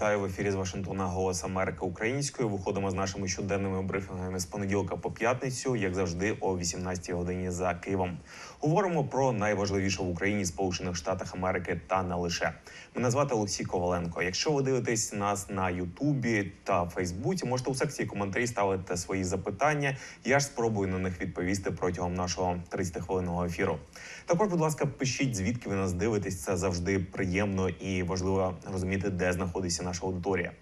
Вітаю в ефірі з Вашингтона Голос Америки українською. Виходимо з нашими щоденними брифінгами з понеділка по п'ятницю, як завжди, о 18 годині за Києвом. Говоримо про найважливіше в Україні, Сполучених Штатах Америки та не лише. Мене звати Олексій Коваленко. Якщо ви дивитесь нас на Ютубі та Фейсбуці, можете у секції коментарі ставити свої запитання. Я ж спробую на них відповісти протягом нашого 30 хвилинного ефіру. Також, будь ласка, пишіть звідки ви нас дивитесь. Це завжди приємно і важливо розуміти, де знаходиться наша аудиторія.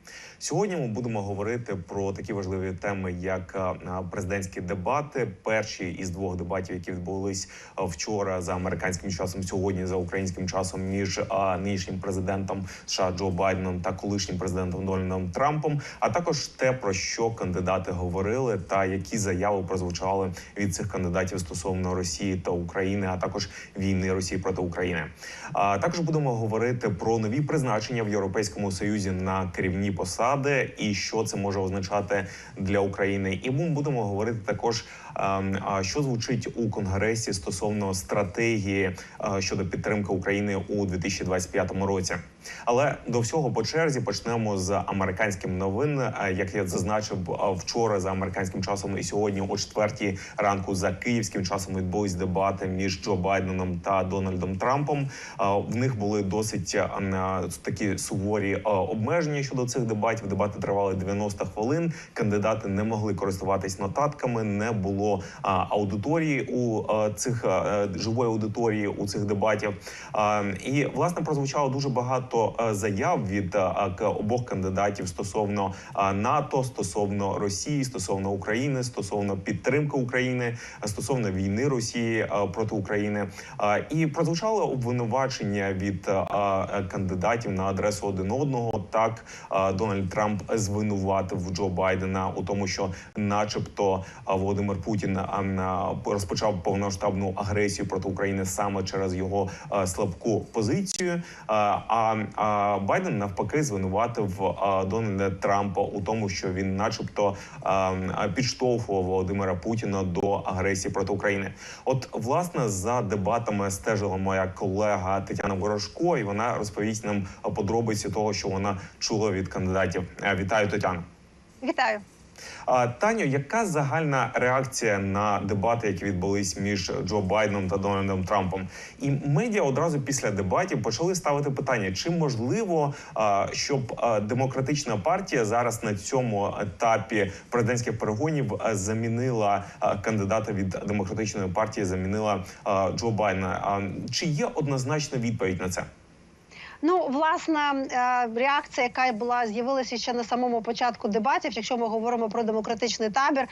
Сьогодні ми будемо говорити про такі важливі теми, як президентські дебати. Перші із двох дебатів, які відбулись вчора за американським часом, сьогодні за українським часом, між нинішнім президентом США Джо Байденом та колишнім президентом Дональдом Трампом. А також те про що кандидати говорили, та які заяви прозвучали від цих кандидатів стосовно Росії та України, а також війни Росії проти України. А також будемо говорити про нові призначення в Європейському Союзі на керівні посади і що це може означати для України. І ми будемо говорити також, ем, що звучить у конгресі стосовно стратегії щодо підтримки України у 2025 році. Але до всього по черзі почнемо з американських новин. Е, Як я зазначив вчора за американським часом, і сьогодні о четвертій ранку за київським часом відбулись дебати між Джо Байденом та Дональдом Трампом. В них були досить такі суворі обмеження щодо цих дебатів. Дебати тривали 90 хвилин. Кандидати не могли користуватись нотатками, не було аудиторії у цих е, живої аудиторії у цих дебатів. І власне прозвучало дуже багато а, заяв від обох кандидатів стосовно НАТО, стосовно Росії, стосовно України, стосовно підтримки України, стосовно війни Росії проти України. І прозвучало обвинувачення від е, кандидатів на адресу один одного. Так Дональд Трамп звинуватив Джо Байдена у тому, що, начебто, Володимир Путін розпочав повномасштабну агресію проти України саме через його слабку позицію. А, А Байден навпаки звинуватив Дональда Трампа у тому, що він, начебто, підштовхував Володимира Путіна до агресії проти України. От власне за дебатами стежила моя колега Тетяна Ворожко, і вона розповість нам подробиці того, що вона чула від кандидатів. Е, Вітаю, Тетяна. Вітаю. Таню, яка загальна реакція на дебати, які відбулись між Джо Байденом та Дональдом Трампом? І медіа одразу після дебатів почали ставити питання: чи можливо, щоб демократична партія зараз на цьому етапі президентських перегонів замінила кандидата від демократичної партії, замінила Джо Байдена? Чи є однозначна відповідь на це? Ну, власна е, реакція, яка була з'явилася ще на самому початку дебатів. Якщо ми говоримо про демократичний табір,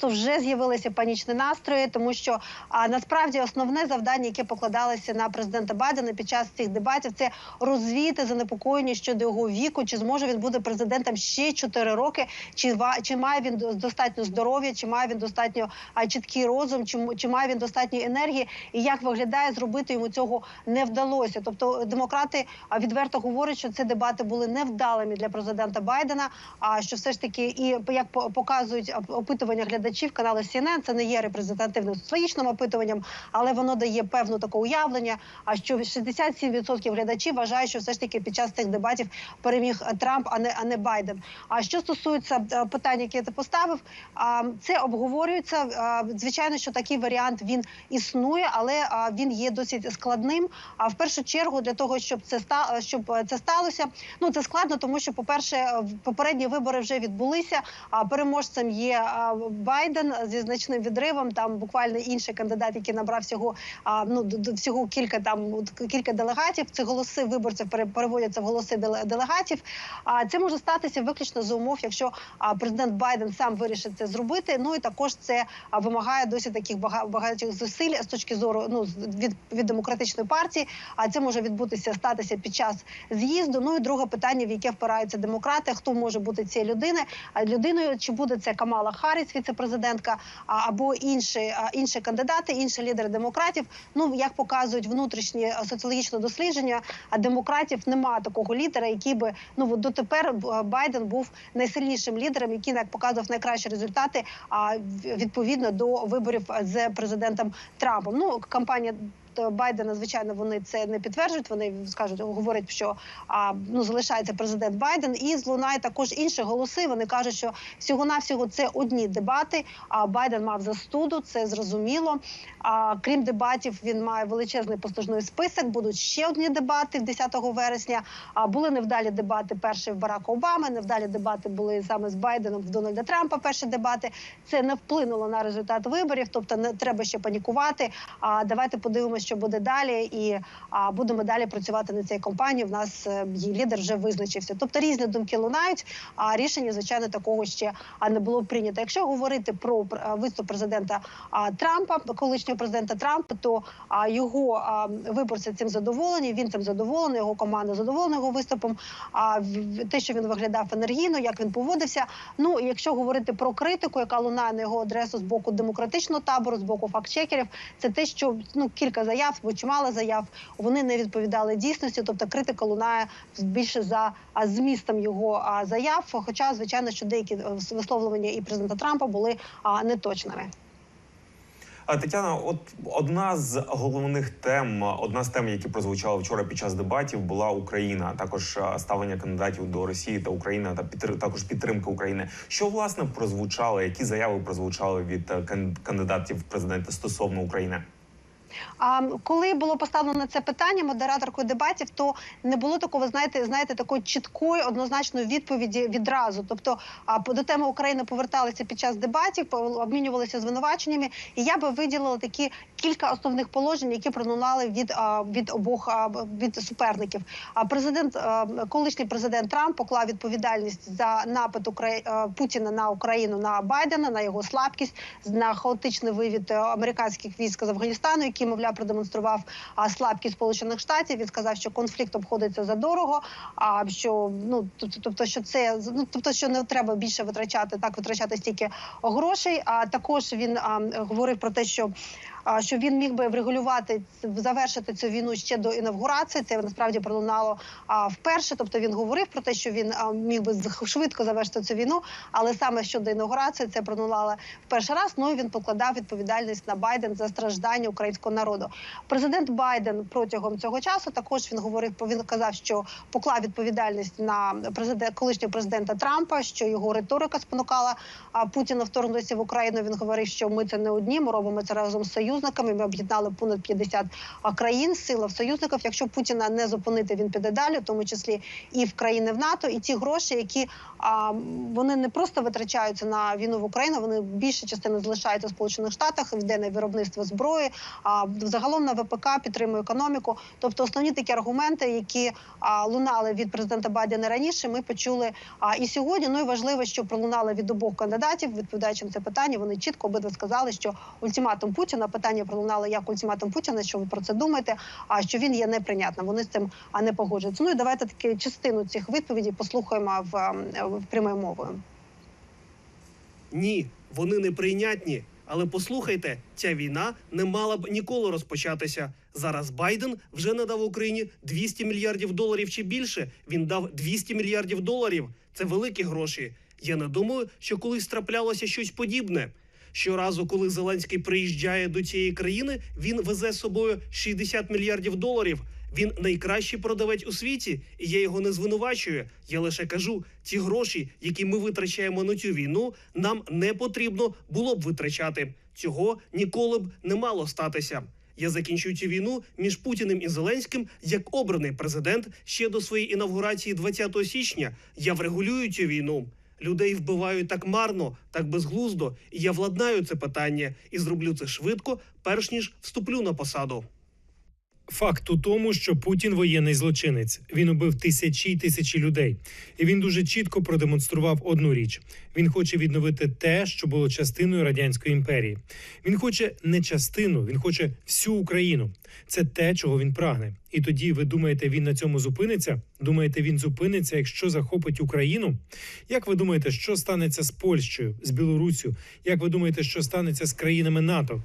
то вже з'явилися панічні настрої, тому що насправді основне завдання, яке покладалося на президента Байдена під час цих дебатів, це розвіяти занепокоєння щодо його віку, чи зможе він бути президентом ще 4 роки, чи чи має він достатньо здоров'я, чи має він достатньо чіткий розум, чи, чи має він достатньо енергії, і як виглядає зробити йому цього не вдалося. Тобто демократи відверто говорять, що ці дебати були невдалими для президента Байдена. А що все ж таки, і як по- показують опитування глядачів каналу CNN, це не є репрезентативним соціологічним опитуванням, але воно дає певну таке уявлення. А що 67% глядачів вважають, що все ж таки під час цих дебатів переміг е, Трамп, а не а не Байден. А що стосується е, питань, які ти поставив, це обговорюється. Звичайно, що такий варіант він існує, але він є досить складним. А в першу чергу для того, щоб це ста щоб е, це сталося, ну це складно, тому що, по-перше, е, в- попередні вибори вже відбулися. А переможцем є Байден зі значним відривом. Там буквально інший кандидат, який набрав всього ну всього кілька там кілька делегатів. Це голоси виборців пере- переводяться в голоси делегатів. А це може статися виключно за умов, якщо президент Байден сам вирішить це зробити. Ну і також це вимагає досить таких бага- багатьох зусиль з точки зору ну від, від демократичної партії. А це може відбутися статися під час з'їзду. Ну і друге питання, в яке впираються демократи, хто може бути цією людиною, людиною чи буде це Камала Харріс, віце-президентка, або інші, інші кандидати, інші лідери демократів. Ну як показують внутрішні соціологічні дослідження, а демократів немає такого лідера, який би ну от дотепер Байден був найсильнішим лідером, який як показував найкращі результати. А відповідно до виборів з президентом Трампом. Ну кампанія Байдена, звичайно, вони це не підтверджують. Вони скажуть, говорять, що а, ну залишається президент Байден, і злунає також інші голоси. Вони кажуть, що всього навсього це одні дебати. А Байден мав застуду, це зрозуміло. А крім дебатів, він має величезний послужний список. Будуть ще одні дебати 10 вересня. А були невдалі дебати перші в Барака Обами. Невдалі дебати були саме з Байденом в Дональда Трампа. Перші дебати це не вплинуло на результат виборів. Тобто не треба ще панікувати. А давайте подивимося, що буде далі, і а, будемо далі працювати на цій кампанії. В нас е, її лідер вже визначився. Тобто різні думки лунають. А рішення, звичайно, такого ще не було прийнято. Якщо говорити про а, виступ президента Трампа, колишнього президента Трампа, то а, його виборці цим задоволені. Він цим задоволений, його команда задоволена його виступом. А в- те, що він виглядав енергійно, як він поводився. Ну, якщо говорити про критику, яка лунає на його адресу з боку демократичного табору, з боку фактчекерів, це те, що ну кілька заяв, бо чимало заяв, вони не відповідали дійсності. Тобто критика лунає більше за змістом його заяв. Хоча, звичайно, що деякі е, висловлювання і президента Трампа були неточними. Тетяна, от одна з головних тем, одна з тем, які прозвучали вчора під час дебатів, була Україна, також ставлення кандидатів до Росії та України та підтр- також підтримка України. Що власне прозвучало? Які заяви прозвучали від е, кан- кандидатів в президенти стосовно України? А коли було поставлено це питання модераторкою дебатів, то не було такого, знаєте, знаєте, такої чіткої однозначної відповіді відразу. Тобто, а до теми України поверталися під час дебатів, обмінювалися звинуваченнями. І я би виділила такі кілька основних положень, які пролунали від, від обох від суперників. А президент, колишній президент Трамп поклав відповідальність за напад. Путіна на Україну на Байдена, на його слабкість, на хаотичний вивід е, американських військ з Афганістану, який, мовляв, продемонстрував слабкість Сполучених Штатів. Він сказав, що конфлікт обходиться за дорого. А що ну тобто, що це ну, тобто, що не треба більше витрачати, так витрачати стільки грошей. А також він а, говорив про те, що. Що він міг би врегулювати завершити цю війну ще до інавгурації. Це насправді пролунало вперше. Тобто він говорив про те, що він міг би швидко завершити цю війну, але саме щодо інаугурації це пролунало в перший раз. Ну і він покладав відповідальність на Байден за страждання українського народу. Президент Байден протягом цього часу також він говорив. Він казав, що поклав відповідальність на президент колишнього президента Трампа, що його риторика спонукала Путіна вторгнутися в Україну. Він говорив, що ми це не одні. Ми робимо це разом з союзниками. Ми об'єднали понад 50 країн, сила в союзників. Якщо Путіна не зупинити, він піде далі, в тому числі і в країни в НАТО. І ті гроші, які а, вони не просто витрачаються на війну в Україну, вони більша частина залишається в Сполучених Штатах, йде на виробництво зброї. А загалом на ВПК підтримує економіку. Тобто, основні такі аргументи, які а, лунали від президента Байдена раніше, ми почули а, і сьогодні. Ну і важливо, що пролунали від обох кандидатів, відповідаючи на це питання. Вони чітко обидва сказали, що ультиматум Путіна питання пролунало як ультиматум Путіна. Що ви про це думаєте? А що він є неприйнятним. Вони з цим а не погоджуються. Ну і давайте таки частину цих відповідей послухаємо в, в прямою мовою. Ні, вони не прийнятні. Але послухайте, ця війна не мала б ніколи розпочатися. Зараз Байден вже надав Україні 200 мільярдів доларів чи більше. Він дав 200 мільярдів доларів. Це великі гроші. Я не думаю, що колись траплялося щось подібне. Щоразу, коли Зеленський приїжджає до цієї країни, він везе з собою 60 мільярдів доларів. Він найкращий продавець у світі, і я його не звинувачую. Я лише кажу, ті гроші, які ми витрачаємо на цю війну, нам не потрібно було б витрачати. Цього ніколи б не мало статися. Я закінчую цю війну між Путіним і Зеленським як обраний президент ще до своєї інавгурації 20 січня. Я врегулюю цю війну. Людей вбивають так марно, так безглуздо, і я владнаю це питання і зроблю це швидко, перш ніж вступлю на посаду. Факт у тому, що Путін воєнний злочинець. Він убив тисячі й тисячі людей, і він дуже чітко продемонстрував одну річ: він хоче відновити те, що було частиною радянської імперії. Він хоче не частину, він хоче всю Україну. Це те, чого він прагне. І тоді ви думаєте, він на цьому зупиниться? Думаєте, він зупиниться, якщо захопить Україну? Як ви думаєте, що станеться з Польщею, з Білоруссю? Як ви думаєте, що станеться з країнами НАТО?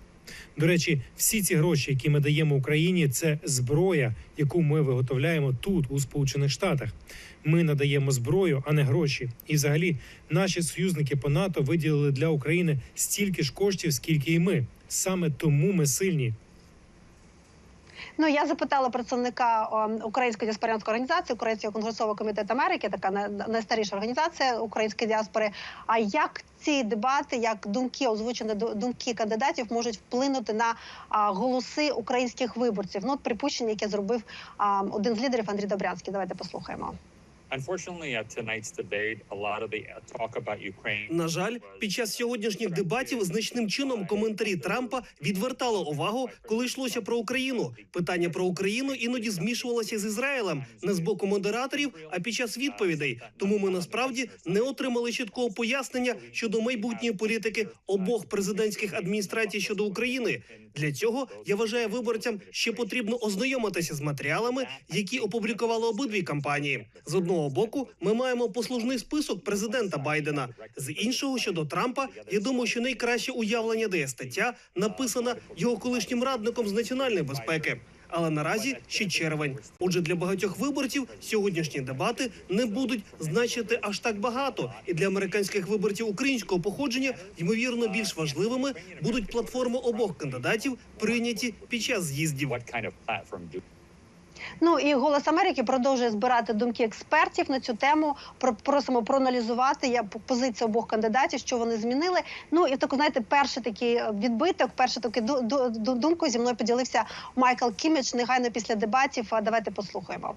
До речі, всі ці гроші, які ми даємо Україні, це зброя, яку ми виготовляємо тут, у Сполучених Штатах. Ми надаємо зброю, а не гроші. І взагалі наші союзники по НАТО виділили для України стільки ж коштів, скільки і ми. Саме тому ми сильні. Ну я запитала представника української діаспорянської організації, Українського конгресового комітету Америки, така най- найстаріша організація української діаспори. А як ці дебати, як думки озвучені ду- думки кандидатів можуть вплинути на голоси українських виборців? Ну, от припущення, яке зробив один з лідерів Андрій Добрянський. Давайте послухаємо. Uh. На жаль, під час сьогоднішніх дебатів значним чином коментарі Трампа відвертали увагу, коли йшлося про Україну. Питання про Україну іноді змішувалося з Ізраїлем не з боку модераторів, а під час відповідей. Тому ми насправді не отримали чіткого пояснення щодо майбутньої політики обох президентських адміністрацій щодо України. Для цього я вважаю виборцям ще потрібно ознайомитися з матеріалами, які опублікували обидві кампанії. З одного боку, ми маємо послужний список президента Байдена. З іншого щодо Трампа, я думаю, що найкраще уявлення дає стаття, написана його колишнім радником з національної безпеки. Але наразі ще червень. Отже, для багатьох виборців сьогоднішні дебати не будуть значити аж так багато. І для американських виборців українського походження ймовірно більш важливими будуть платформи обох кандидатів, прийняті під час з'їздів. Ну і голос Америки продовжує збирати думки експертів на цю тему. Про просимо проаналізувати я позицію обох кандидатів, що вони змінили. Ну і так, знаєте, перший такий е, відбиток, перший такий ду- ду- ду- думку зі мною поділився Майкл Кіміч негайно після дебатів. Давайте послухаємо.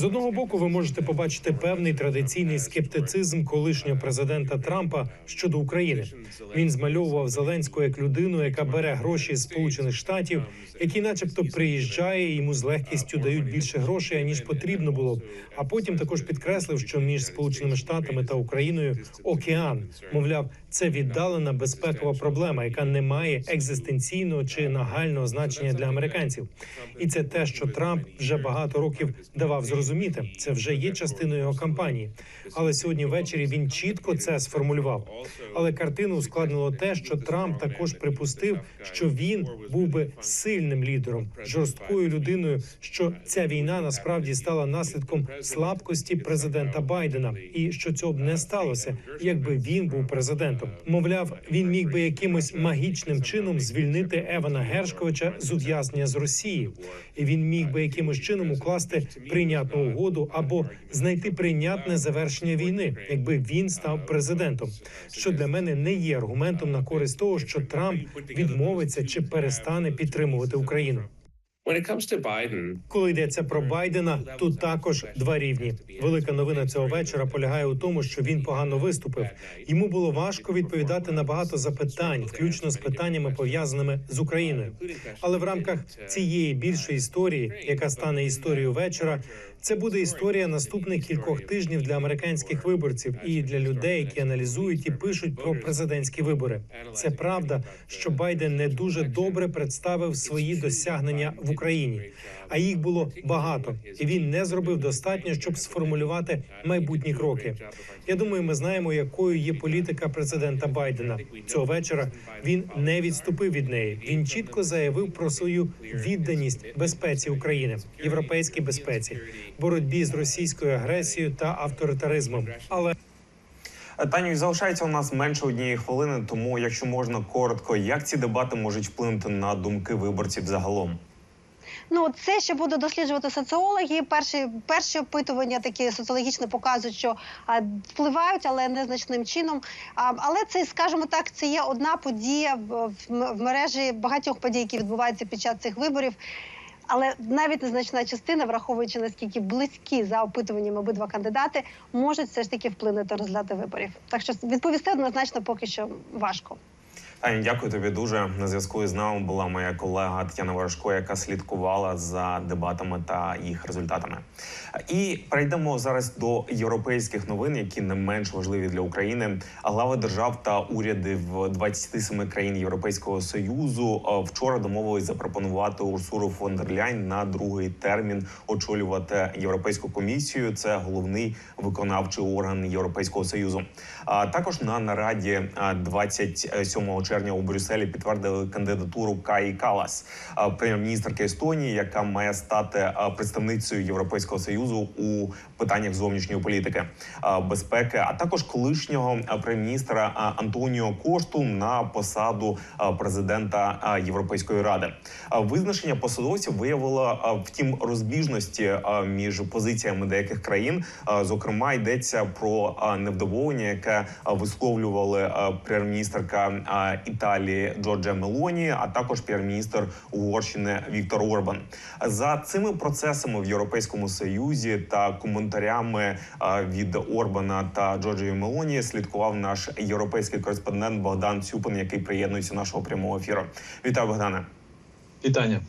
З одного боку, ви можете побачити певний традиційний скептицизм колишнього президента Трампа щодо України. Він змальовував Зеленського як людину, яка бере гроші з Сполучених Штатів, який, начебто, приїжджає і йому з легкістю дають більше грошей аніж потрібно було. А потім також підкреслив, що між Сполученими Штатами та Україною океан, мовляв, це віддалена безпекова проблема, яка не має екзистенційного чи нагального значення для американців. І це те, що Трамп вже багато років давав зрозуміти. Це вже є частиною його кампанії. Але сьогодні ввечері він чітко це сформулював. Але картину ускладнило те, що Трамп також припустив, що він був би сильним лідером, жорсткою людиною. Що ця війна насправді стала наслідком слабкості президента Байдена, і що цього б не сталося, якби він був президентом. Мовляв, він міг би якимось магічним чином звільнити Евана Гершковича з ув'язнення з Росії, він міг би якимось чином укласти прийнятну угоду або знайти прийнятне завершення війни, якби він став президентом. Що для мене не є аргументом на користь того, що Трамп відмовиться чи перестане підтримувати Україну. Коли йдеться про Байдена, тут також два рівні. Велика новина цього вечора полягає у тому, що він погано виступив. Йому було важко відповідати на багато запитань, включно з питаннями пов'язаними з Україною. Але в рамках цієї більшої історії, яка стане історією вечора, це буде історія наступних кількох тижнів для американських виборців і для людей, які аналізують і пишуть про президентські вибори. Це правда, що Байден не дуже добре представив свої досягнення в Україні, а їх було багато, і він не зробив достатньо, щоб сформулювати майбутні кроки. Я думаю, ми знаємо, якою є політика президента Байдена. Цього вечора він не відступив від неї. Він чітко заявив про свою відданість безпеці України, європейській безпеці, боротьбі з російською агресією та авторитаризмом. Але Таню, залишається у нас менше однієї хвилини, тому якщо можна коротко, як ці дебати можуть вплинути на думки виборців загалом? Ну, це ще будуть досліджувати соціологи. Перші перші опитування такі соціологічні показують, що а, впливають, але незначним чином. А, але це, скажімо так, це є одна подія в, в, в мережі багатьох подій, які відбуваються під час цих виборів. Але навіть незначна частина, враховуючи наскільки близькі за опитуванням обидва кандидати, можуть все ж таки вплинути на результати виборів. Так що відповісти однозначно поки що важко. Таню, дякую тобі дуже. На зв'язку з нами була моя колега Тетяна Ворожко, яка слідкувала за дебатами та їх результатами. І перейдемо зараз до європейських новин, які не менш важливі для України. Глави держав та уряди в 27 країн Європейського союзу е, вчора домовились запропонувати Урсуру фон дер Ляйн на другий термін очолювати європейську комісію. Це головний виконавчий орган Європейського союзу. А також на нараді е, 27 червня у Брюсселі підтвердили кандидатуру Каї Калас, прем'єр-міністрки Естонії, яка має стати представницею Європейського союзу у питаннях зовнішньої політики безпеки, а також колишнього прем'єр-міністра Антоніо Кошту на посаду президента Європейської ради. Визначення посадовців виявило втім розбіжності між позиціями деяких країн. Зокрема, йдеться про невдоволення, яке висловлювали а, прем'єр-міністерка Італії Джорджа Мелоні, а також прем'єр-міністр Угорщини Віктор Орбан. За цими процесами в Європейському Союзі та коментарями від Орбана та Джорджії Мелоні слідкував наш європейський кореспондент Богдан Цюпин, який приєднується до нашого прямого ефіру. Вітаю, Богдане. Вітання.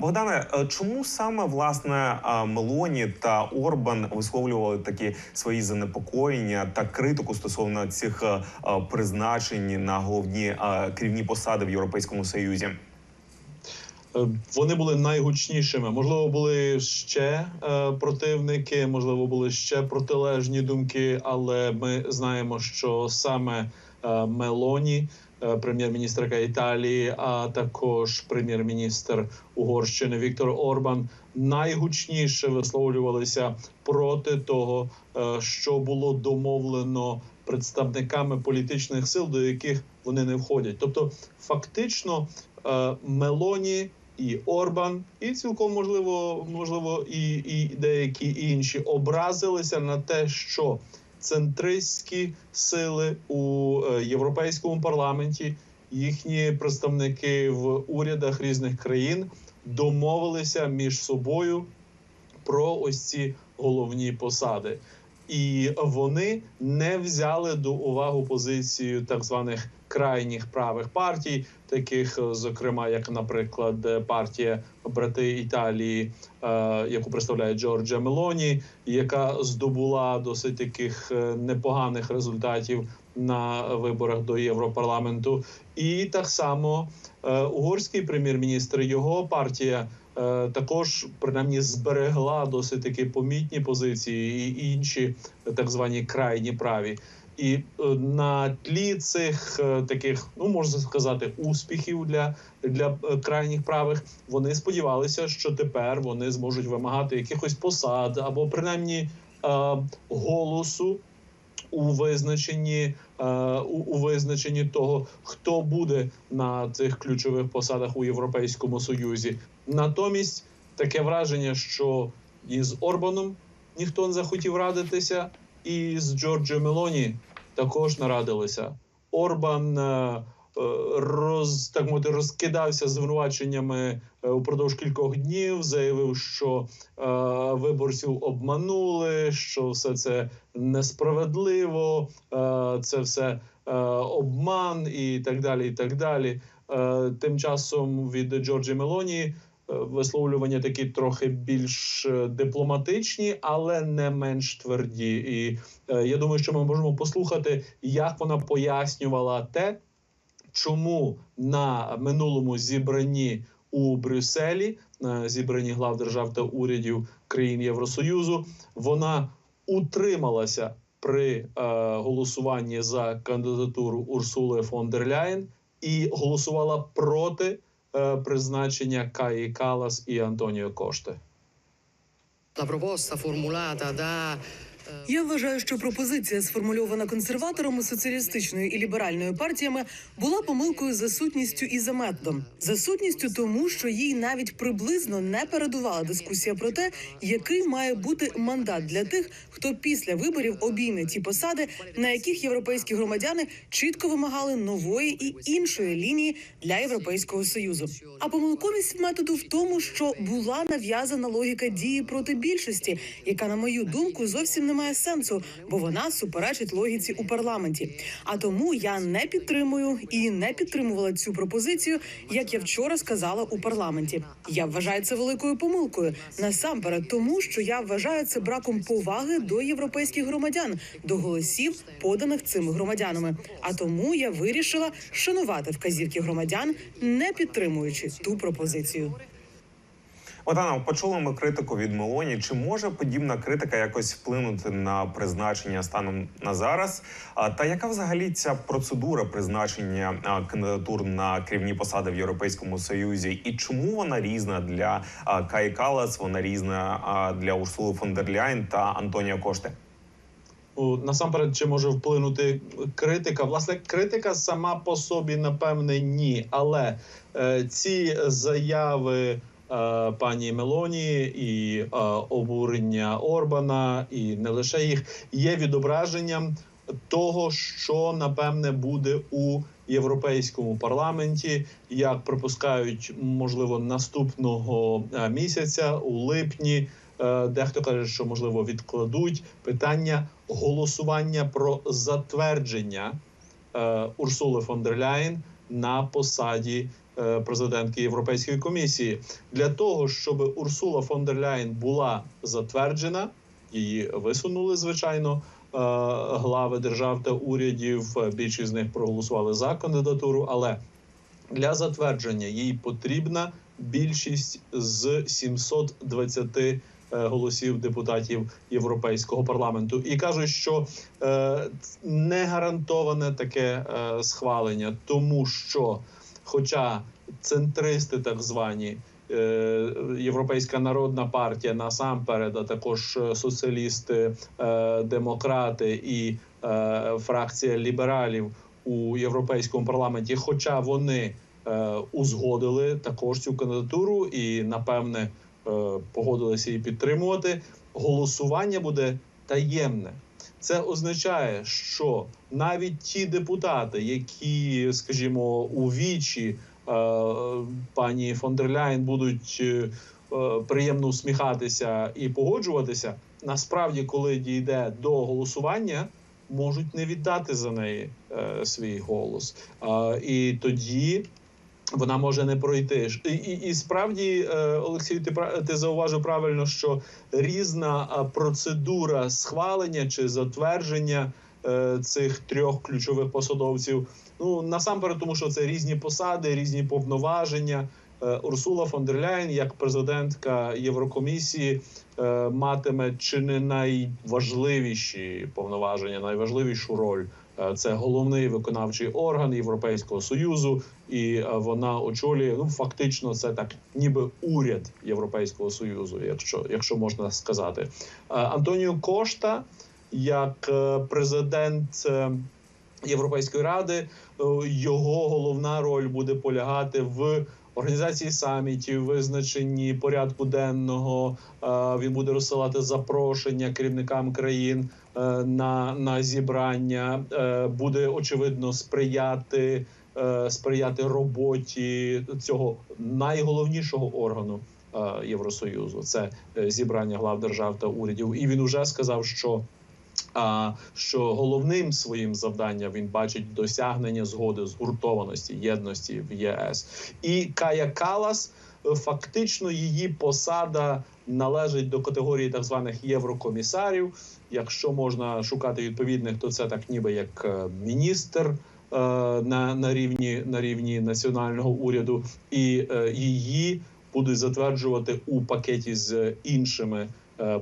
Богдане, е, чому саме власне Мелоні та Орбан висловлювали такі свої занепокоєння та критику стосовно цих е, е, призначень на головні керівні посади в Європейському Союзі? Е, Вони були найгучнішими. Можливо, були ще е, противники, можливо, були ще протилежні думки, але ми знаємо, що саме е, Мелоні, прем'єр-міністрка Італії, а також прем'єр-міністр Угорщини Віктор Орбан найгучніше висловлювалися проти того, що було домовлено представниками політичних сил, до яких вони не входять. Тобто, фактично, Мелоні і Орбан, і цілком можливо, можливо, і, і деякі інші образилися на те, що центристські сили у е, європейському парламенті, їхні представники в урядах різних країн домовилися між собою про ось ці головні посади. І вони не взяли до уваги позицію так званих крайніх правих партій, таких, е, зокрема, як, наприклад, е, партія Брати Італії, е, яку представляє Джорджа Мелоні, яка здобула досить таких непоганих результатів на виборах до Європарламенту, і так само угорський прем'єр-міністр його партія. Також принаймні зберегла досить таки помітні позиції і інші так звані крайні праві. І е, на тлі цих е, таких, ну можна сказати, успіхів для, для е, крайніх правих, вони сподівалися, що тепер вони зможуть вимагати якихось посад або принаймні голосу у визначенні у, у визначенні того, хто буде на цих ключових посадах у Європейському Союзі. Натомість таке враження, що із Орбаном ніхто не захотів радитися, і з Джорджо Мелоні також нарадилися. Орбан е, е, роз так мовити розкидався звинуваченнями е, упродовж кількох днів. Заявив, що виборців обманули, що все це несправедливо, це все обман і так далі. І так далі. Тим часом від Джорджі Мелоні висловлювання такі трохи більш е, дипломатичні, але не менш тверді. І е, я думаю, що ми можемо послухати, як вона пояснювала те, чому на минулому зібранні у Брюсселі, на зібранні глав держав та урядів країн Євросоюзу, вона утрималася при е, голосуванні за кандидатуру Урсули фон дер Ляєн і голосувала проти е, призначення Каї Калас і Антоніо Кошти. La proposta formulata da Я вважаю, що пропозиція, сформульована консерваторами соціалістичною і ліберальною партіями, була помилкою за сутністю і за методом. За сутністю тому, що їй навіть приблизно не передувала дискусія про те, який має бути мандат для тих, хто після виборів обійме ті посади, на яких європейські громадяни чітко вимагали нової і іншої лінії для європейського союзу. А помилковість методу в тому, що була нав'язана логіка дії проти більшості, яка, на мою думку, зовсім не має сенсу, бо вона суперечить логіці у парламенті. А тому я не підтримую і не підтримувала цю пропозицію, як я вчора сказала у парламенті. Я вважаю це великою помилкою. Насамперед, тому що я вважаю це браком поваги до європейських громадян, до голосів, поданих цими громадянами. А тому я вирішила шанувати вказівки громадян, не підтримуючи ту пропозицію. Богдана, почули ми критику від Мелоні. Чи може подібна критика якось вплинути на призначення станом на зараз? Та яка взагалі ця процедура призначення кандидатур на керівні посади в Європейському Союзі? І чому вона різна для Каї Калас, вона різна для Урсули фон дер Ляйн та Антоніо Кошти? Насамперед, чи може вплинути критика? Власне, критика сама по собі, напевне, ні. Але е, ці заяви пані Мелоні і е, обурення Орбана, і не лише їх є відображенням того, що напевне буде у європейському парламенті, як припускають, можливо, наступного е, місяця у липні. Е, Дехто каже, що можливо відкладуть питання голосування про затвердження е, Урсули фон дер Ляєн на посаді е, президентки Європейської комісії. Для того щоб Урсула фон дер Ляєн була затверджена, її висунули звичайно. е, Глави держав та урядів більшість з них проголосували за кандидатуру, але для затвердження їй потрібна більшість з 720 е, голосів депутатів Європейського парламенту. І кажуть, що е, не гарантоване таке е, схвалення, тому що, хоча центристи, так звані. е, Європейська народна партія насамперед, а також е, соціалісти, е, демократи і фракція лібералів у європейському парламенті, хоча вони узгодили також цю кандидатуру і напевне погодилися її підтримувати. Голосування буде таємне. Це означає, що навіть ті депутати, які, скажімо, у вічі е, пані фон дер Ляйн будуть е, е, приємно усміхатися і погоджуватися, насправді, коли дійде до голосування, можуть не віддати за неї свій голос. І тоді вона може не пройти. І, і, і справді, е, Олексій, ти ти зауважив правильно, що різна процедура схвалення чи затвердження е, цих трьох ключових посадовців. Ну насамперед, тому що це різні посади, різні повноваження. Е, Урсула фон дер Ляйн, як президентка Єврокомісії, е, матиме чи не найважливіші повноваження, найважливішу роль. Е, Це головний виконавчий орган Європейського союзу, і е, вона очолює ну фактично це так, ніби уряд Європейського союзу, якщо якщо можна сказати. Е, Антоніо Кошта, як президент Європейської ради, його головна роль буде полягати в організації самітів, визначенні порядку денного. Е, Він буде розсилати запрошення керівникам країн е, на, на зібрання, е, буде очевидно сприяти. Сприяти роботі цього найголовнішого органу Євросоюзу це зібрання глав держав та урядів. І він уже сказав, що що головним своїм завданням він бачить досягнення згоди згуртованості єдності в ЄС. І Кая Калас е, фактично її посада належить до категорії так званих єврокомісарів. Якщо можна шукати відповідних, то це так, ніби як е, міністр. е, На, на рівні на рівні національного уряду, і її будуть затверджувати у пакеті з іншими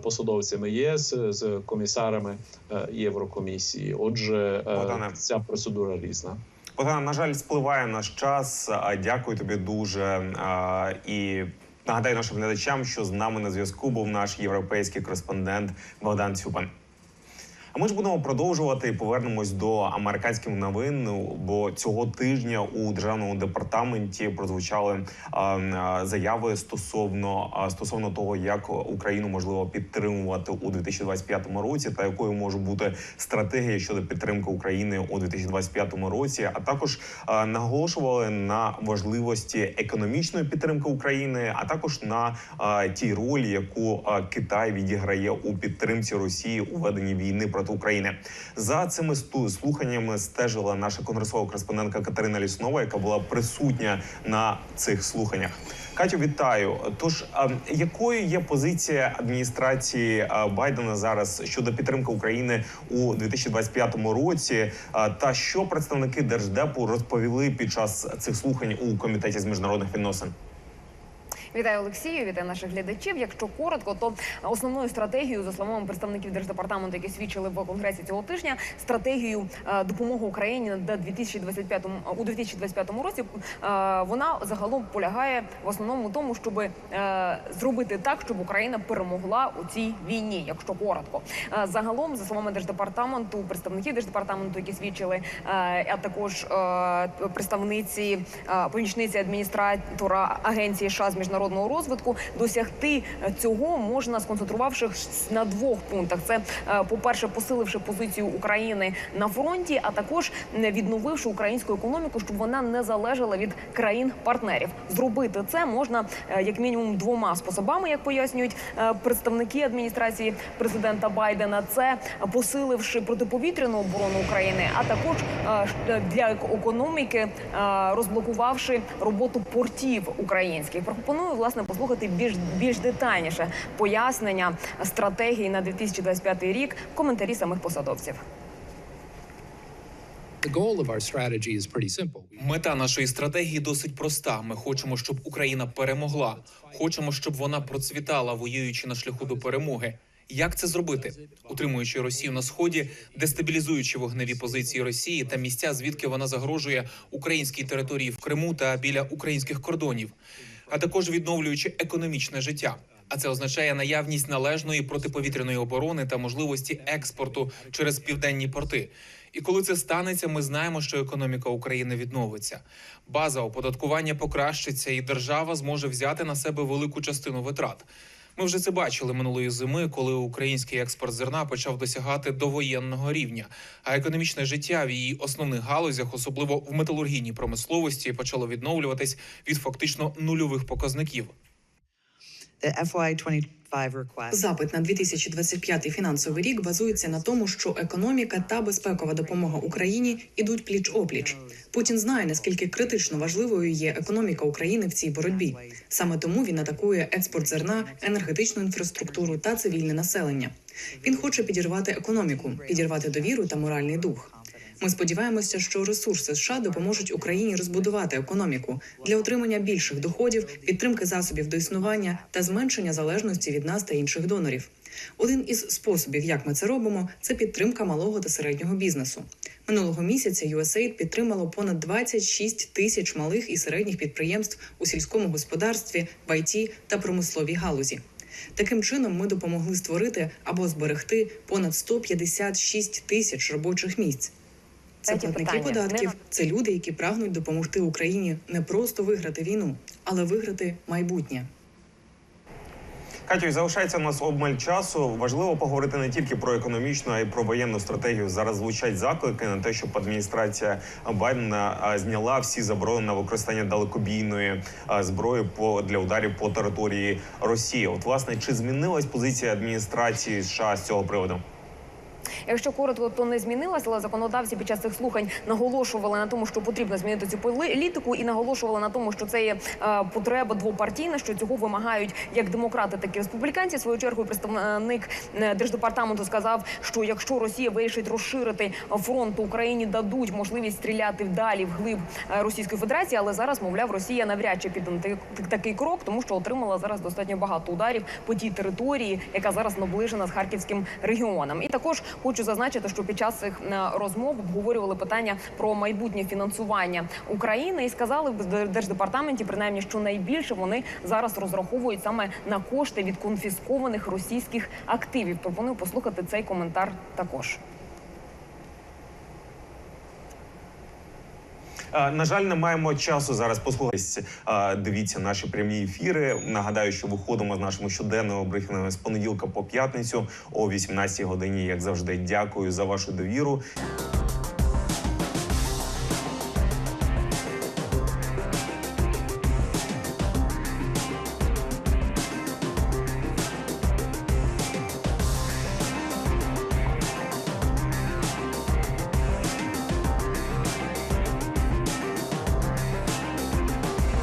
посадовцями ЄС, з комісарами е, Єврокомісії. Отже, е, Богдане. ця процедура різна. Богдана, на жаль, спливає наш час. Дякую тобі дуже. І нагадаю нашим глядачам, що з нами на зв'язку був наш європейський кореспондент Богдан Цюпан. А ми ж будемо продовжувати повернемось до американських новин. Бо цього тижня у державному департаменті прозвучали заяви стосовно стосовно того, як Україну можливо підтримувати у 2025 році, та якою може бути стратегія щодо підтримки України у 2025 році. А також наголошували на важливості економічної підтримки України, а також на тій ролі, яку Китай відіграє у підтримці Росії у веденні війни проти України. За цими слуханнями стежила наша конгресова кореспондентка Катерина Ліснова, яка була присутня на цих слуханнях. Катю, вітаю. Тож, якою є позиція адміністрації Байдена зараз щодо підтримки України у 2025 році? Та що представники держдепу розповіли під час цих слухань у комітеті з міжнародних відносин? Вітаю Олексію, вітаю наших глядачів. Якщо коротко, то основною стратегією, за словами представників держдепартаменту, які свідчили в конгресі цього тижня, стратегію е, допомоги Україні на 2025 у 2025 році, е, вона загалом полягає в основному тому, щоб зробити так, щоб Україна перемогла у цій війні, якщо коротко. Е, Загалом, за словами держдепартаменту, представників держдепартаменту, які свідчили, е, а також е, представниці е, помічниці адміністратора агенції США з міжнародного розвитку, досягти е, цього можна сконцентрувавшись на двох пунктах: це е, по-перше, посиливши позицію України на фронті, а також відновивши українську економіку, щоб вона не залежала від країн-партнерів. Зробити це можна е, як мінімум двома способами, як пояснюють представники адміністрації президента Байдена. Це посиливши протиповітряну оборону України, а також для економіки розблокувавши роботу портів українських. Пропоную власне послухати більш більш детальніше пояснення стратегії на 2025 рік, коментарі самих посадовців. Мета нашої стратегії досить проста. Ми хочемо, щоб Україна перемогла. Хочемо, щоб вона процвітала, воюючи на шляху до перемоги. Як це зробити? Утримуючи Росію на сході, дестабілізуючи вогневі позиції Росії та місця, звідки вона загрожує українській території в Криму та біля українських кордонів, а також відновлюючи економічне життя. А це означає наявність належної протиповітряної оборони та можливості експорту через південні порти. І коли це станеться, ми знаємо, що економіка України відновиться. База оподаткування покращиться, і держава зможе взяти на себе велику частину витрат. Ми вже це бачили минулої зими, коли український експорт зерна почав досягати довоєнного рівня. А економічне життя в її основних галузях, особливо в металургійній промисловості, почало відновлюватись від фактично нульових показників. Запит на 2025 фінансовий рік базується на тому, що економіка та безпекова допомога Україні ідуть пліч опліч. Путін знає наскільки критично важливою є економіка України в цій боротьбі. Саме тому він атакує експорт зерна, енергетичну інфраструктуру та цивільне населення. Він хоче підірвати економіку, підірвати довіру та моральний дух. Ми сподіваємося, що ресурси США допоможуть Україні розбудувати економіку для отримання більших доходів, підтримки засобів до існування та зменшення залежності від нас та інших донорів. Один із способів, як ми це робимо, це підтримка малого та середнього бізнесу. Минулого місяця USAID підтримало понад 26 тисяч малих і середніх підприємств у сільському господарстві, в ІТ та промисловій галузі. Таким чином, ми допомогли створити або зберегти понад 156 тисяч робочих місць. Це Третє платники питання. податків. Не Це люди, які прагнуть допомогти Україні не просто виграти війну, але виграти майбутнє. Катю, залишається у нас обмаль часу. Важливо поговорити не тільки про економічну, а й про воєнну стратегію. Зараз звучать заклики на те, щоб адміністрація Байдена зняла всі заборони на використання далекобійної зброї по для ударів по території Росії. От власне, чи змінилась позиція адміністрації США з цього приводу? Якщо коротко, то не змінилась, але законодавці під час цих слухань наголошували на тому, що потрібно змінити цю політику, і наголошували на тому, що це є е, потреба двопартійна, що цього вимагають як демократи, так і республіканці. В Свою чергу представник е, держдепартаменту сказав, що якщо Росія вирішить розширити фронт Україні, дадуть можливість стріляти вдалі вглиб е, Російської Федерації, але зараз, мовляв, Росія навряд чи піде такий крок, тому що отримала зараз достатньо багато ударів по тій території, яка зараз наближена з харківським регіоном. І також хочу зазначити, що під час цих е, розмов обговорювали питання про майбутнє фінансування України і сказали в держдепартаменті, принаймні, що найбільше вони зараз розраховують саме на кошти від конфіскованих російських активів. Пропоную послухати цей коментар також. На жаль, не маємо часу зараз послухатися. Дивіться наші прямі ефіри. Нагадаю, що виходимо з нашими щоденними брифінгами з понеділка по п'ятницю о 18 годині. Як завжди, дякую за вашу довіру.